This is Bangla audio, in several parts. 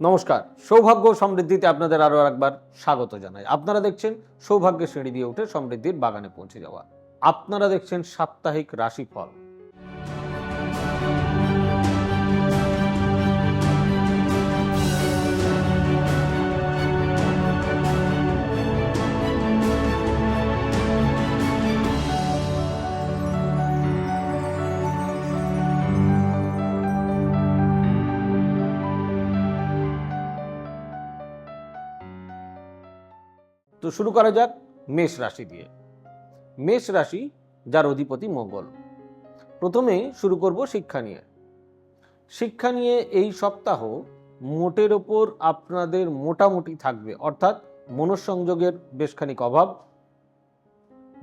নমস্কার। সৌভাগ্য সমৃদ্ধিতে আপনাদের আরও একবার স্বাগত জানাই। আপনারা দেখছেন সৌভাগ্যের সিঁড়ি দিয়ে উঠে সমৃদ্ধির বাগানে পৌঁছে যাওয়া। আপনারা দেখছেন সাপ্তাহিক রাশিফল। তো শুরু করা যাক মেষ রাশি দিয়ে। মেষ রাশি যার অধিপতি মঙ্গল। প্রথমে শুরু করব শিক্ষা নিয়ে। শিক্ষা নিয়ে এই সপ্তাহ মোটের ওপর আপনাদের মোটামুটি থাকবে, অর্থাৎ মনঃসংযোগের বেশ খানিক অভাব,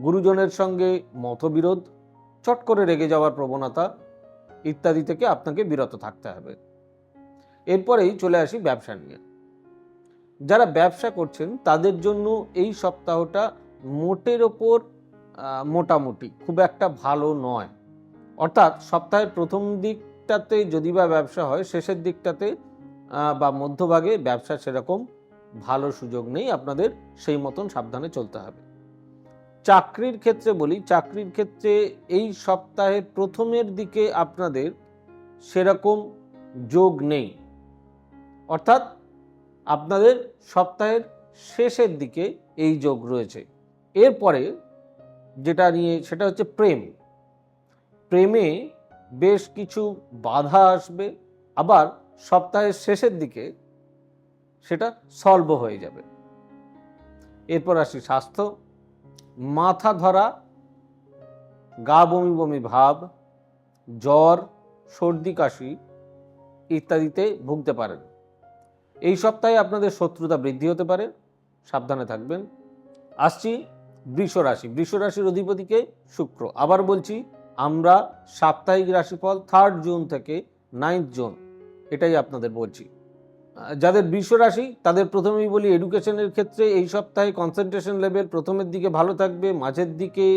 গুরুজনের সঙ্গে মতবিরোধ, চট করে রেগে যাওয়ার প্রবণতা ইত্যাদি থেকে আপনাকে বিরত থাকতে হবে। এরপরেই চলে আসি ব্যবসা নিয়ে। যারা ব্যবসা করছেন, তাদের জন্য এই সপ্তাহটা মোটের ওপর মোটামুটি, খুব একটা ভালো নয়। অর্থাৎ সপ্তাহের প্রথম দিকটাতে যদি বা ব্যবসা হয়, শেষের দিকটাতে বা মধ্যভাগে ব্যবসা সেরকম ভালো সুযোগ নেই, আপনাদের সেই মতন সাবধানে চলতে হবে। চাকরির ক্ষেত্রে বলি, চাকরির ক্ষেত্রে এই সপ্তাহের প্রথমের দিকে আপনাদের সেরকম যোগ নেই। অর্থাৎ আপনাদের সপ্তাহের শেষের দিকে এই যোগ রয়েছে। এরপরে যেটা নিয়ে, সেটা হচ্ছে প্রেম। প্রেমে বেশ কিছু বাধা আসবে, আবার সপ্তাহের শেষের দিকে সেটা সলভ হয়ে যাবে। এরপর আসি স্বাস্থ্য। মাথা ধরা, গা বমি বমি ভাব, জ্বর, সর্দি কাশি ইত্যাদিতে ভুগতে পারেন। এই সপ্তাহে আপনাদের শত্রুতা বৃদ্ধি হতে পারে, সাবধানে থাকবেন। আসছি বৃষ রাশি, বৃষ রাশির অধিপতিকে শুক্র। আবার বলছি, আমরা সাপ্তাহিক রাশিফল থার্ড জুন থেকে নাইন্থ জুন, এটাই আপনাদের বলছি। যাদের বৃষ রাশি, তাদের প্রথমেই বলি এডুকেশনের ক্ষেত্রে এই সপ্তাহে কনসেন্ট্রেশন লেভেল প্রথমের দিকে ভালো থাকবে, মাঝের দিকে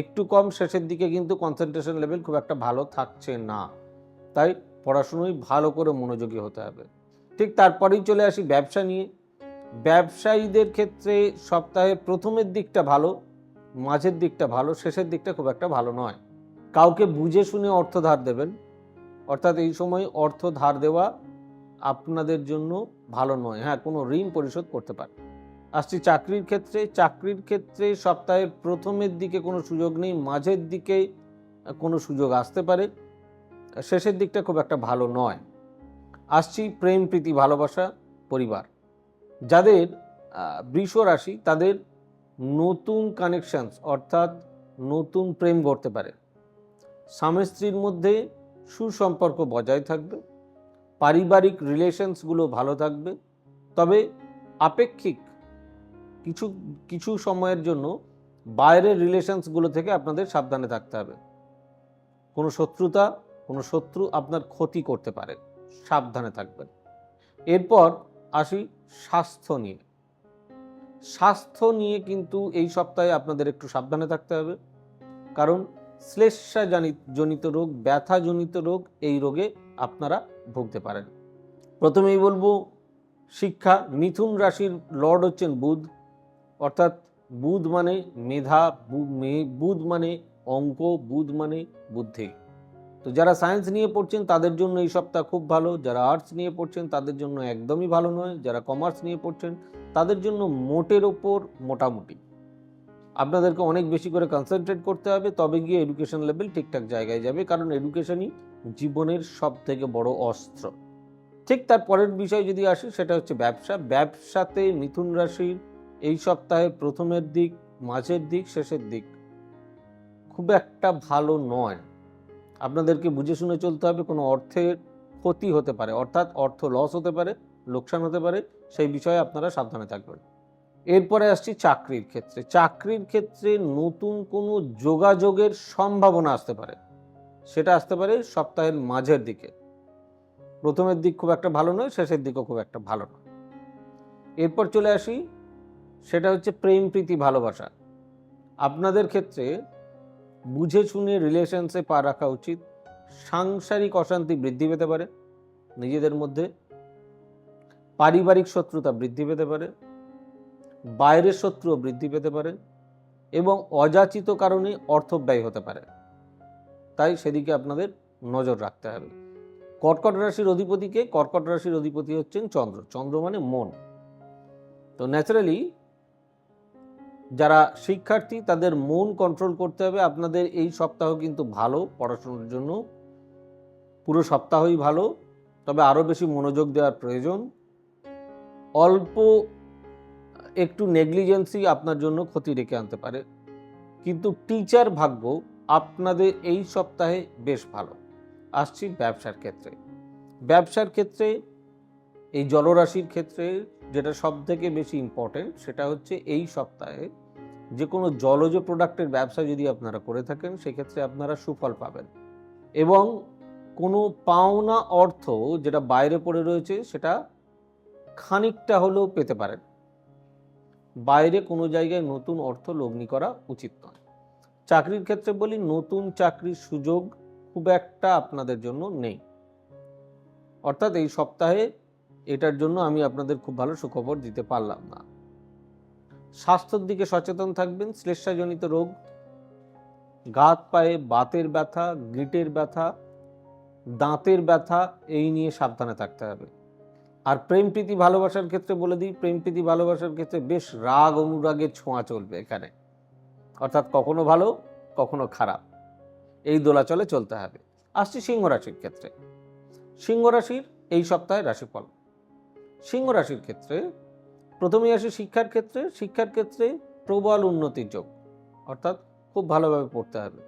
একটু কম, শেষের দিকে কিন্তু কনসেন্ট্রেশন লেভেল খুব একটা ভালো থাকছে না। তাই পড়াশুনোয় ভালো করে মনোযোগী হতে হবে। ঠিক তারপরেই চলে আসি ব্যবসা নিয়ে। ব্যবসায়ীদের ক্ষেত্রে সপ্তাহের প্রথমের দিকটা ভালো, মাঝের দিকটা ভালো, শেষের দিকটা খুব একটা ভালো নয়। কাউকে বুঝে শুনে অর্থ ধার দেবেন। অর্থাৎ এই সময় অর্থ ধার দেওয়া আপনাদের জন্য ভালো নয়। হ্যাঁ কোনো ঋণ পরিশোধ করতে পারে আসছি চাকরির ক্ষেত্রে। চাকরির ক্ষেত্রে সপ্তাহের প্রথমের দিকে কোনো সুযোগ নেই, মাঝের দিকে কোনো সুযোগ আসতে পারে। শেষের দিকটা খুব একটা ভালো নয়। আসছি প্রেম, প্রীতি, ভালোবাসা পরিবার। যাদের বৃষ রাশি তাদের নতুন কানেকশনস অর্থাৎ নতুন প্রেম গড়তে পারে। স্বামী স্ত্রীর মধ্যে সুসম্পর্ক বজায় থাকবে, পারিবারিক রিলেশনসগুলো ভালো থাকবে, তবে আপেক্ষিক কিছু কিছু সময়ের জন্য বাইরের রিলেশনসগুলো থেকে আপনাদের সাবধানে থাকতে হবে। কোনো শত্রুতা, কোনো শত্রু আপনার ক্ষতি করতে পারে। সাবধানে থাকবেন। এরপর আসি স্বাস্থ্য নিয়ে। স্বাস্থ্য নিয়ে কিন্তু এই সপ্তাহে আপনাদের একটু সাবধানে থাকতে হবে। কারণ শ্লেষা জনিত রোগ, ব্যথাজনিত রোগ, এই রোগে আপনারা ভুগতে পারেন। প্রথমেই বলব, শিক্ষা, মিথুন রাশির লর্ড হচ্ছেন বুধ। অর্থাৎ বুধ মানে মেধা বুধ মানে অঙ্ক, বুধ মানে বুদ্ধি। তো যারা সায়েন্স নিয়ে পড়ছেন, তাদের জন্য এই সপ্তাহ খুব ভালো। যারা আর্টস নিয়ে পড়ছেন, তাদের জন্য একদমই ভালো নয়। যারা কমার্স নিয়ে পড়ছেন, তাদের জন্য মোটের ওপর মোটামুটি। আপনাদেরকে অনেক বেশি করে কনসেন্ট্রেট করতে হবে, তবে গিয়ে এডুকেশন লেভেল ঠিকঠাক জায়গায় যাবে, কারণ এডুকেশনই জীবনের সব থেকে বড় অস্ত্র। ঠিক তার পরের বিষয় যদি আসে, সেটা হচ্ছে ব্যবসা। ব্যবসাতে মিথুন রাশির এই সপ্তাহে প্রথমের দিক, মাঝের দিক, শেষের দিক খুব একটা ভালো নয়। আপনাদেরকে বুঝে শুনে চলতে হবে, কোনো অর্থের ক্ষতি হতে পারে। অর্থাৎ অর্থ লস হতে পারে, লোকসান হতে পারে, সেই বিষয়ে আপনারা সাবধানে থাকবেন। এরপরে আসছি চাকরির ক্ষেত্রে। চাকরির ক্ষেত্রে নতুন কোনো যোগাযোগের সম্ভাবনা আসতে পারে। সেটা আসতে পারে সপ্তাহের মাঝের দিকে। প্রথমের দিক খুব একটা ভালো নয়, শেষের দিকও খুব একটা ভালো নয়। এরপর চলে আসি, সেটা হচ্ছে প্রেম, প্রীতি, ভালোবাসা। আপনাদের ক্ষেত্রে বুঝে শুনে রিলেশনসে পা রাখা উচিত। সাংসারিক অশান্তি বৃদ্ধি পেতে পারে, নিজেদের মধ্যে পারিবারিক শত্রুতা বৃদ্ধি পেতে পারে, বাইরের শত্রুও বৃদ্ধি পেতে পারে এবং অযাচিত কারণে অর্থ ব্যয় হতে পারে। তাই সেদিকে আপনাদের নজর রাখতে হবে। কর্কট রাশির অধিপতিকে, কর্কট রাশির অধিপতি হচ্ছেন চন্দ্র। চন্দ্র মানে মন। তো ন্যাচারালি যারা শিক্ষার্থী, তাদের মন কন্ট্রোল করতে হবে। আপনাদের এই সপ্তাহ কিন্তু ভালো পড়াশোনার জন্য। পুরো সপ্তাহই ভালো, তবে আরও বেশি মনোযোগ দেওয়ার প্রয়োজন। অল্প একটু নেগলিজেন্সি আপনার জন্য ক্ষতি রেখে আনতে পারে। কিন্তু টিচার ভাগ্য আপনাদের এই সপ্তাহে বেশ ভালো। আসছি ব্যবসার ক্ষেত্রে। ব্যবসার ক্ষেত্রে এই জলরাশির ক্ষেত্রে যেটা সব থেকে বেশি ইম্পর্টেন্ট সেটা হচ্ছে এই সপ্তাহে যে কোনো জলজ প্রোডাক্টের ব্যবসা যদি আপনারা করে থাকেন, সেক্ষেত্রে আপনারা সুফল পাবেন। এবং কোনো পাওনা অর্থ যেটা বাইরে পড়ে রয়েছে, সেটা খানিকটা হলেও পেতে পারেন। বাইরে কোনো জায়গায় নতুন অর্থ লগ্নি করা উচিত নয়। চাকরির ক্ষেত্রে বলি, নতুন চাকরির সুযোগ খুব একটা আপনাদের জন্য নেই। অর্থাৎ এই সপ্তাহে এটার জন্য আমি আপনাদের খুব ভালো সুখবর দিতে পারলাম না। স্বাস্থ্যের দিকে সচেতন থাকবেন শ্লেষাজনিত রোগ, গাত পায়ে বাতের ব্যথা, গিটের ব্যথা, দাঁতের ব্যথা, এই নিয়ে সাবধানে থাকতে হবে। আর প্রেম প্রীতি ভালোবাসার ক্ষেত্রে বলে দিই, প্রেম প্রীতি ভালোবাসার ক্ষেত্রে বেশ রাগ, অনুরাগের ছোঁয়া চলবে এখানে। অর্থাৎ কখনো ভালো, কখনো খারাপ। এই দোলাচলে চলতে হবে। আসছি সিংহ রাশির ক্ষেত্রে। সিংহ রাশির এই সপ্তাহে রাশিফল। সিংহ রাশির ক্ষেত্রে প্রথমেই আসি শিক্ষার ক্ষেত্রে শিক্ষার ক্ষেত্রে প্রবল উন্নতির যোগ, অর্থাৎ খুব ভালোভাবে পড়তে হবে।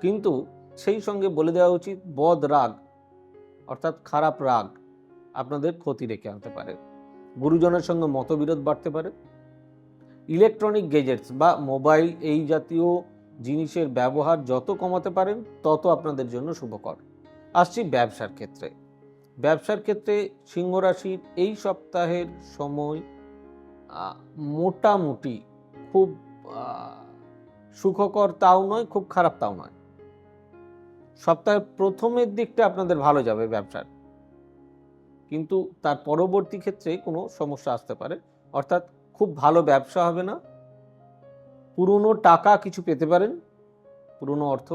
কিন্তু সেই সঙ্গে বলে দেওয়া উচিত, বদ রাগ, অর্থাৎ খারাপ রাগ আপনাদের ক্ষতি রেখে আনতে পারে। গুরুজনের সঙ্গে মতবিরোধ বাড়তে পারে। ইলেকট্রনিক গেজেটস বা মোবাইল এই জাতীয় জিনিসের ব্যবহার যত কমাতে পারেন, তত আপনাদের জন্য শুভকর। আসছি ব্যবসার ক্ষেত্রে। ব্যবসার ক্ষেত্রে সিংহ রাশির এই সপ্তাহের সময় মোটামুটি খুব সুখকর তাও নয়, খুব খারাপ তাও নয়। সপ্তাহের প্রথমের দিকটা আপনাদের ভালো যাবে ব্যবসার। কিন্তু তার পরবর্তী ক্ষেত্রে কোনো সমস্যা আসতে পারে। অর্থাৎ খুব ভালো ব্যবসা হবে না। পুরনো টাকা কিছু পেতে পারেন, পুরনো অর্থ।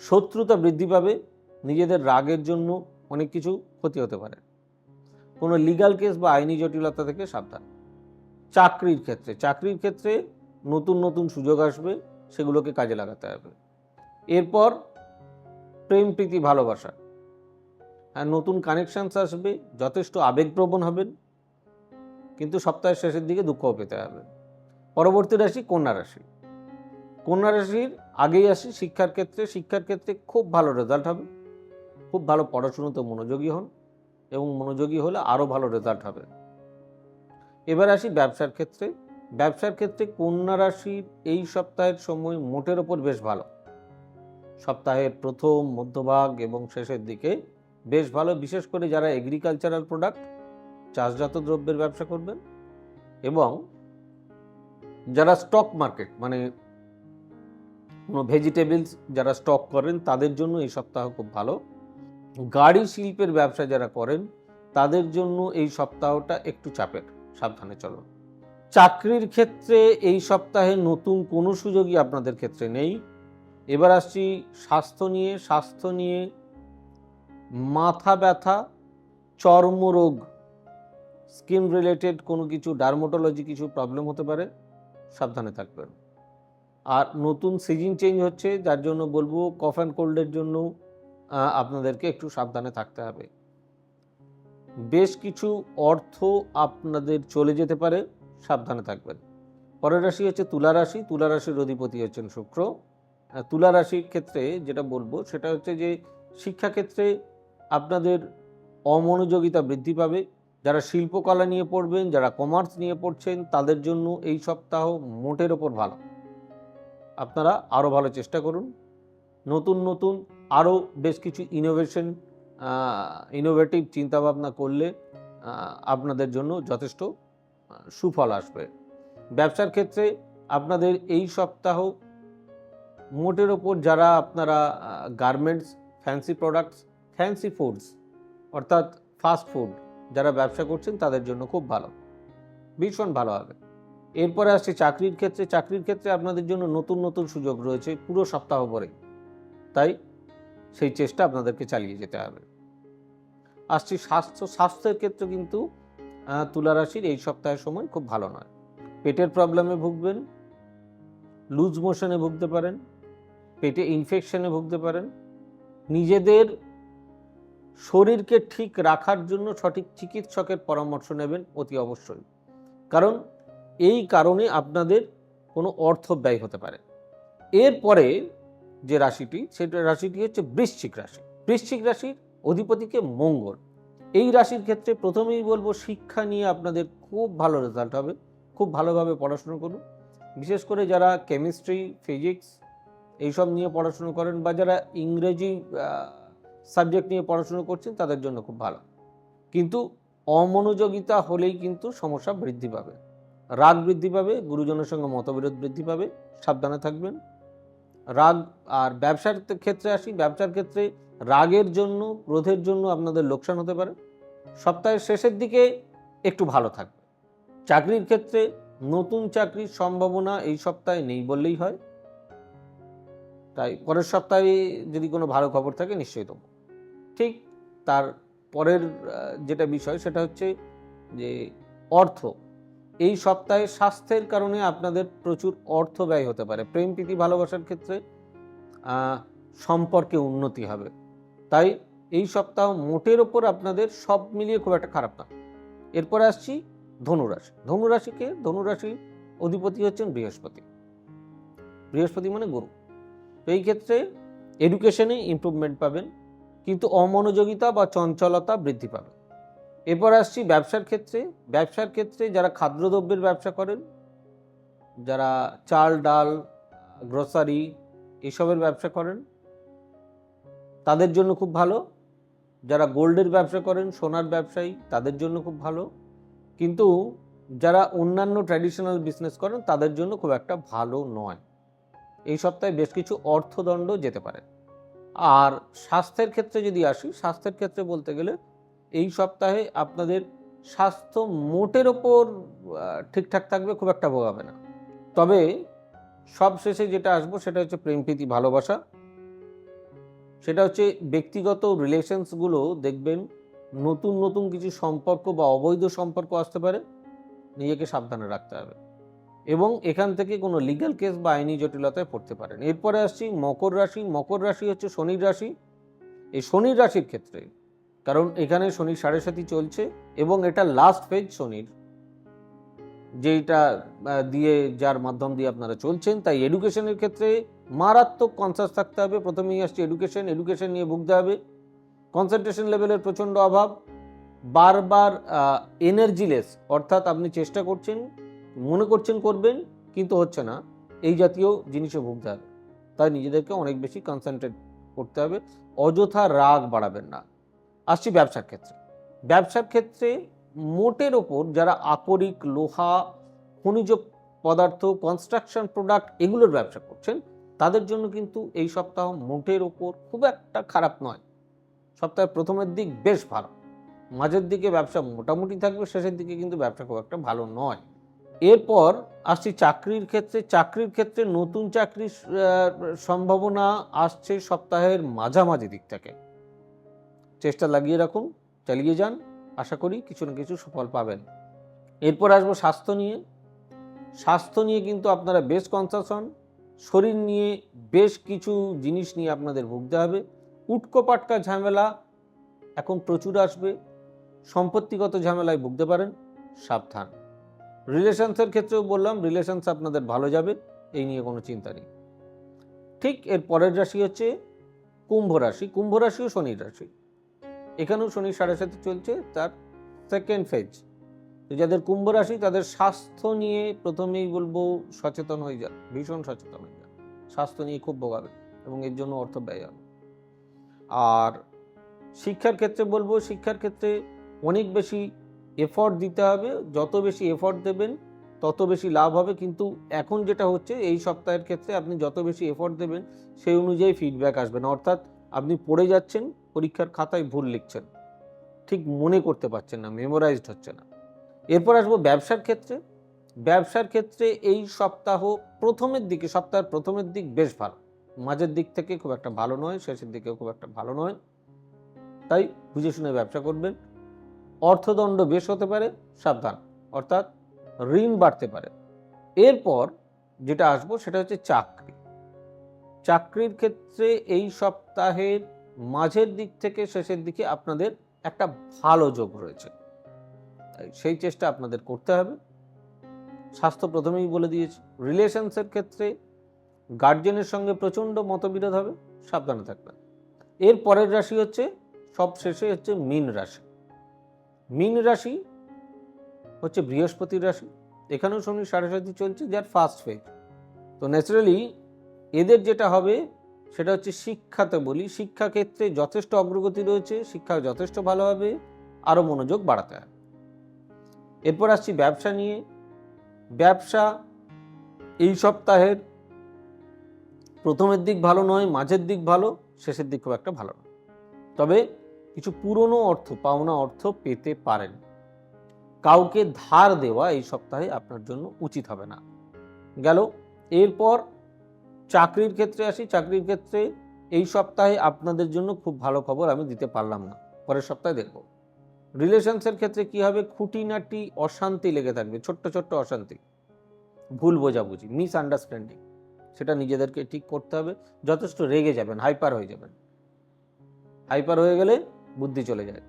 শত্রুতা বৃদ্ধি পাবে। নিজেদের রাগের জন্য অনেক কিছু ক্ষতি হতে পারে। কোনো লিগ্যাল কেস বা আইনি জটিলতা থেকে সাবধান। চাকরির ক্ষেত্রে চাকরির ক্ষেত্রে নতুন নতুন সুযোগ আসবে, সেগুলোকে কাজে লাগাতে হবে। এরপর প্রেম, প্রীতি, ভালোবাসা। হ্যাঁ নতুন কানেকশানস আসবে, যথেষ্ট আবেগপ্রবণ হবেন, কিন্তু সপ্তাহের শেষের দিকে দুঃখও পেতে হবে। পরবর্তী রাশি কন্যা রাশি। কন্যা রাশির আগেই আসি, শিক্ষার ক্ষেত্রে শিক্ষার ক্ষেত্রে খুব ভালো রেজাল্ট হবে। খুব ভালো পড়াশুনোতে মনোযোগী হন এবং মনোযোগী হলে আরও ভালো রেজাল্ট হবে। এবার আসি ব্যবসার ক্ষেত্রে। ব্যবসার ক্ষেত্রে কন্যা রাশির এই সপ্তাহের সময় মোটের ওপর বেশ ভালো। সপ্তাহের প্রথম, মধ্যভাগ এবং শেষের দিকে বেশ ভালো, বিশেষ করে যারা এগ্রিকালচারাল প্রোডাক্ট চাষজাত দ্রব্যের ব্যবসা করবেন এবং যারা স্টক মার্কেট মানে কোনো ভেজিটেবলস যারা স্টক করেন, তাদের জন্য এই সপ্তাহ খুব ভালো। গাড়ি শিল্পের ব্যবসা যারা করেন, তাদের জন্য এই সপ্তাহটা একটু চাপের। সাবধানে চলো চাকরির ক্ষেত্রে এই সপ্তাহে নতুন কোনো সুযোগই আপনাদের ক্ষেত্রে নেই। এবার আসছি স্বাস্থ্য নিয়ে। স্বাস্থ্য নিয়ে মাথা ব্যথা, চর্মরোগ, স্কিন রিলেটেড কোনো কিছু, ডার্মোটোলজি কিছু প্রবলেম হতে পারে। সাবধানে থাকবেন। আর নতুন সিজন চেঞ্জ হচ্ছে, যার জন্য বলব, কফ অ্যান্ড কোল্ডের জন্য আপনাদেরকে একটু সাবধানে থাকতে হবে। বেশ কিছু অর্থ আপনাদের চলে যেতে পারে, সাবধানে থাকবেন। পরের রাশি হচ্ছে তুলা রাশি, তুলা রাশির অধিপতি হচ্ছেন শুক্র। তুলা রাশির ক্ষেত্রে যেটা বলব সেটা হচ্ছে যে শিক্ষাক্ষেত্রে আপনাদের অমনোযোগিতা বৃদ্ধি পাবে। যারা শিল্পকলা নিয়ে পড়বেন, যারা কমার্স নিয়ে পড়ছেন, তাদের জন্য এই সপ্তাহ মোটের ওপর ভালো। আপনারা আরও ভালো চেষ্টা করুন। নতুন নতুন আরও বেশ কিছু ইনোভেশন ইনোভেটিভ চিন্তাভাবনা করলে আপনাদের জন্য যথেষ্ট সুফল আসবে। ব্যবসার ক্ষেত্রে আপনাদের এই সপ্তাহ মোটের ওপর যারা আপনারা garments fancy products fancy foods অর্থাৎ ফাস্ট ফুড যারা ব্যবসা করছেন তাদের জন্য খুব ভালো। ভীষণ ভালো হবে। এরপরে আসছে চাকরির ক্ষেত্রে। চাকরির ক্ষেত্রে আপনাদের জন্য নতুন নতুন সুযোগ রয়েছে পুরো সপ্তাহ পরে তাই সেই চেষ্টা আপনাদেরকে চালিয়ে যেতে হবে। আসছি স্বাস্থ্য স্বাস্থ্যের ক্ষেত্রে কিন্তু আহ, তুলা রাশির এই সপ্তাহের সময় খুব ভালো নয়। পেটের প্রবলেমে ভুগবেন লুজ মোশনে ভুগতে পারেন পেটে ইনফেকশনে ভুগতে পারেন। নিজেদের শরীরকে ঠিক রাখার জন্য সঠিক চিকিৎসকের পরামর্শ নেবেন অতি অবশ্যই। কারণ এই কারণে আপনাদের কোনো অর্থ ব্যয় হতে পারে। এরপরে যে রাশিটি সেটা রাশিটি হচ্ছে বৃশ্চিক রাশি। বৃশ্চিক রাশির অধিপতিকে মঙ্গল। এই রাশির ক্ষেত্রে প্রথমেই বলব, শিক্ষা নিয়ে আপনাদের খুব ভালো রেজাল্ট হবে। খুব ভালোভাবে পড়াশুনো করুন। বিশেষ করে যারা কেমিস্ট্রি ফিজিক্স এইসব নিয়ে পড়াশুনো করেন বা যারা ইংরেজি সাবজেক্ট নিয়ে পড়াশুনো করছেন, তাদের জন্য খুব ভালো। কিন্তু অমনোযোগিতা হলেই কিন্তু সমস্যা বৃদ্ধি পাবে। রাগ বৃদ্ধি পাবে, গুরুজনের সঙ্গে মতবিরোধ বৃদ্ধি পাবে, সাবধানে থাকবেন। রাগ, আর ব্যবসার ক্ষেত্রে আসি, ব্যবসার ক্ষেত্রে রাগের জন্য, ক্রোধের জন্য আপনাদের লোকসান হতে পারে। সপ্তাহের শেষের দিকে একটু ভালো থাকবে। চাকরির ক্ষেত্রে নতুন চাকরির সম্ভাবনা এই সপ্তাহে নেই বললেই হয়। তাই পরের সপ্তাহে যদি কোনো ভালো খবর থাকে নিশ্চয়ই দেবো। ঠিক তার পরের যেটা বিষয় সেটা হচ্ছে যে অর্থ। এই সপ্তাহে স্বাস্থ্যের কারণে আপনাদের প্রচুর অর্থ ব্যয় হতে পারে। প্রেম, প্রীতি, ভালোবাসার ক্ষেত্রে সম্পর্কে উন্নতি হবে। তাই এই সপ্তাহ মোটের ওপর আপনাদের সব মিলিয়ে খুব একটা খারাপ না। এরপরে আসছি ধনুরাশি। ধনুরাশিকে, ধনুরাশি অধিপতি হচ্ছেন বৃহস্পতি। বৃহস্পতি মানে গুরু। তো এই ক্ষেত্রে এডুকেশনে ইমপ্রুভমেন্ট পাবেন, কিন্তু অমনোযোগিতা বা চঞ্চলতা বৃদ্ধি পাবে। এরপর আসছি ব্যবসার ক্ষেত্রে। ব্যবসার ক্ষেত্রে যারা খাদ্যদ্রব্যের ব্যবসা করেন, যারা চাল, ডাল, গ্রসারি এসবের ব্যবসা করেন, তাদের জন্য খুব ভালো। যারা গোল্ডের ব্যবসা করেন, সোনার ব্যবসায়ী, তাদের জন্য খুব ভালো। কিন্তু যারা অন্যান্য ট্র্যাডিশনাল বিজনেস করেন, তাদের জন্য খুব একটা ভালো নয়। এই সপ্তাহে বেশ কিছু অর্থদণ্ড যেতে পারে। আর স্বাস্থ্যের ক্ষেত্রে যদি আসি, স্বাস্থ্যের ক্ষেত্রে বলতে গেলে এই সপ্তাহে আপনাদের স্বাস্থ্য মোটের ওপর ঠিকঠাক থাকবে খুব একটা ভোগাবে না। তবে সব শেষে যেটা আসব সেটা হচ্ছে প্রেম, প্রীতি, ভালোবাসা। সেটা হচ্ছে ব্যক্তিগত রিলেশনসগুলো দেখবেন নতুন নতুন কিছু সম্পর্ক বা অবৈধ সম্পর্ক আসতে পারে, নিজেকে সাবধানে রাখতে হবে। এবং এখান থেকে কোনো লিগ্যাল কেস বা আইনি জটিলতায় পড়তে পারেন। এরপরে আসছি মকর রাশি। মকর রাশি হচ্ছে শনির রাশি। এই শনির রাশির ক্ষেত্রে কারণ এখানে শনির সাড়ে সাথী চলছে এবং এটা লাস্ট ফেজ শনির যেটা দিয়ে যার মাধ্যম দিয়ে আপনারা চলছেন। তাই এডুকেশনের ক্ষেত্রে মারাত্মক কনসাস থাকতে হবে। প্রথমেই আসছে এডুকেশন এডুকেশন নিয়ে ভুগতে হবে। কনসেন্ট্রেশন লেভেলের প্রচণ্ড অভাব। বারবার এনার্জিলেস অর্থাৎ আপনি চেষ্টা করছেন, মনে করছেন করবেন, কিন্তু হচ্ছে না। এই জাতীয় জিনিসে ভুগতে হবে। তাই নিজেদেরকে অনেক বেশি কনসেন্ট্রেট করতে হবে। অযথা রাগ বাড়াবেন না। আসছি ব্যবসার ক্ষেত্রে। ব্যবসার ক্ষেত্রে মোটের ওপর যারা আকরিক লোহা, খনিজ পদার্থ কনস্ট্রাকশন প্রোডাক্ট এগুলোর ব্যবসা করছেন, তাদের জন্য কিন্তু এই সপ্তাহ মোটের ওপর খুব একটা খারাপ নয়। সপ্তাহের প্রথমের দিক বেশ ভালো। মাঝের দিকে ব্যবসা মোটামুটি থাকবে, শেষের দিকে কিন্তু ব্যবসা খুব একটা ভালো নয়। এরপর আসছি চাকরির ক্ষেত্রে। চাকরির ক্ষেত্রে নতুন চাকরির সম্ভাবনা আসছে সপ্তাহের মাঝামাঝি দিক থেকে। চেষ্টা লাগিয়ে রাখুন, চালিয়ে যান। আশা করি কিছু না কিছু সফল পাবেন। এরপর আসব স্বাস্থ্য নিয়ে। স্বাস্থ্য নিয়ে কিন্তু আপনারা বেশ কনসাস হন। শরীর নিয়ে বেশ কিছু জিনিস নিয়ে আপনাদের ভুগতে হবে। উটকো পাটকা ঝামেলা এখন প্রচুর আসবে। সম্পত্তিগত ঝামেলায় ভুগতে পারেন, সাবধান। রিলেশনসের ক্ষেত্রেও বললাম রিলেশনস আপনাদের ভালো যাবে, এই নিয়ে কোনো চিন্তা নেই। ঠিক এর পরের রাশি হচ্ছে কুম্ভ রাশি। কুম্ভ রাশিও শনির রাশি। এখানেও শনি সাড়ে সাথে চলছে, তার সেকেন্ড ফেজ যাদের কুম্ভ রাশি, তাদের স্বাস্থ্য নিয়ে প্রথমেই বলব সচেতন হয়ে যান, ভীষণ সচেতন হয়ে যান। স্বাস্থ্য নিয়ে খুব ভোগাবে এবং এর জন্য অর্থ ব্যয় হবে। আর শিক্ষার ক্ষেত্রে বলব, শিক্ষার ক্ষেত্রে অনেক বেশি এফর্ট দিতে হবে, যত বেশি এফর্ট দেবেন, তত বেশি লাভ হবে। কিন্তু এখন যেটা হচ্ছে, এই সপ্তাহের ক্ষেত্রে আপনি যত বেশি এফর্ট দেবেন, সেই অনুযায়ী ফিডব্যাক আসবে না। অর্থাৎ আপনি পড়ে যাচ্ছেন পরীক্ষার খাতায় ভুল লিখছেন। ঠিক মনে করতে পারছেন না মেমোরাইজড হচ্ছে না। এরপর আসব ব্যবসার ক্ষেত্রে। ব্যবসার ক্ষেত্রে এই সপ্তাহ প্রথমের দিকে, সপ্তাহের প্রথমের দিক বেশ ভালো। মাঝের দিক থেকে খুব একটা ভালো নয়, শেষের দিকেও খুব একটা ভালো নয়। তাই বুঝে শুনে ব্যবসা করবেন। অর্থদণ্ড বেশ হতে পারে, সাবধান। অর্থাৎ ঋণ বাড়তে পারে। এরপর যেটা আসব সেটা হচ্ছে চাকরি। চাকরির ক্ষেত্রে এই সপ্তাহের মাঝের দিক থেকে শেষের দিকে আপনাদের একটা ভালো যোগ রয়েছে। সেই চেষ্টা আপনাদের করতে হবে। স্বাস্থ্য প্রথমেই বলে দিয়েছি রিলেশনসের ক্ষেত্রে গার্জেনের সঙ্গে প্রচণ্ড মতবিরোধ হবে, সাবধানে থাকবেন। এর পরের রাশি হচ্ছে সব শেষে হচ্ছে মীন রাশি। মীন রাশি হচ্ছে বৃহস্পতির রাশি। এখানেও শনি সাড়ে সাথী চলছে যার ফার্স্ট ফেজ তো ন্যাচারালি এদের যেটা হবে সেটা হচ্ছে শিক্ষাতে বলি, শিক্ষাক্ষেত্রে যথেষ্ট অগ্রগতি রয়েছে, শিক্ষা যথেষ্ট ভালোভাবে আরও মনোযোগ বাড়াতে হবে। এরপর আসছি ব্যবসা নিয়ে। ব্যবসা এই সপ্তাহের প্রথমের দিক ভালো নয়, মাঝের দিক ভালো, শেষের দিক খুব একটা ভালো নয়। তবে কিছু পুরনো অর্থ, পাওনা অর্থ পেতে পারেন। কাউকে ধার দেওয়া এই সপ্তাহে আপনার জন্য উচিত হবে না। গেল, এরপর চাকরির ক্ষেত্রে আসি, চাকরির ক্ষেত্রে এই সপ্তাহে আপনাদের জন্য খুব ভালো খবর আমি দিতে পারলাম না। পরের সপ্তাহে দেখব। রিলেশনসের ক্ষেত্রে কি হবে? খুঁটিনাটি অশান্তি লেগে থাকবে, ছোট্ট ছোট্ট অশান্তি। ভুল বোঝাবুঝি মিস আন্ডারস্ট্যান্ডিং সেটা নিজেদেরকে ঠিক করতে হবে। যথেষ্ট রেগে যাবেন হাইপার হয়ে যাবেন। হাইপার হয়ে গেলে বুদ্ধি চলে যায়।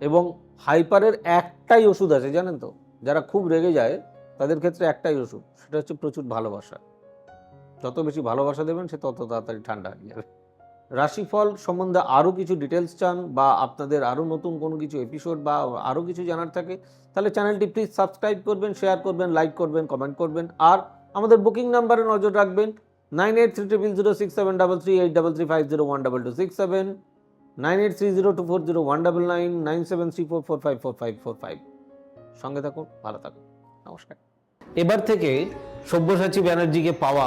এবং হাইপারের একটাই ওষুধ আছে, জানেন তো? যারা খুব রেগে যায়, তাদের ক্ষেত্রে একটাই ওষুধ, সেটা হচ্ছে প্রচুর ভালোবাসা। যত বেশি ভালোবাসা দেবেন, সে তত তাড়াতাড়ি ঠান্ডা হয়ে যাবে। রাশিফল সম্বন্ধে আরও কিছু ডিটেলস চান বা আপনাদের আরও নতুন কোনো কিছু এপিসোড বা আরও কিছু জানার থাকে, তাহলে চ্যানেলটি প্লিজ সাবস্ক্রাইব করবেন শেয়ার করবেন লাইক করবেন কমেন্ট করবেন। আর আমাদের বুকিং নাম্বারে নজর রাখবেন nine eight three triple zero six seven double three eight double three five zero one double two six seven nine eight three zero two four zero one double nine nine seven three four four five four five four five সঙ্গে থাকুন, ভালো থাকুন, নমস্কার। এবার থেকে সব্যসাচী ব্যানার্জিকে পাওয়া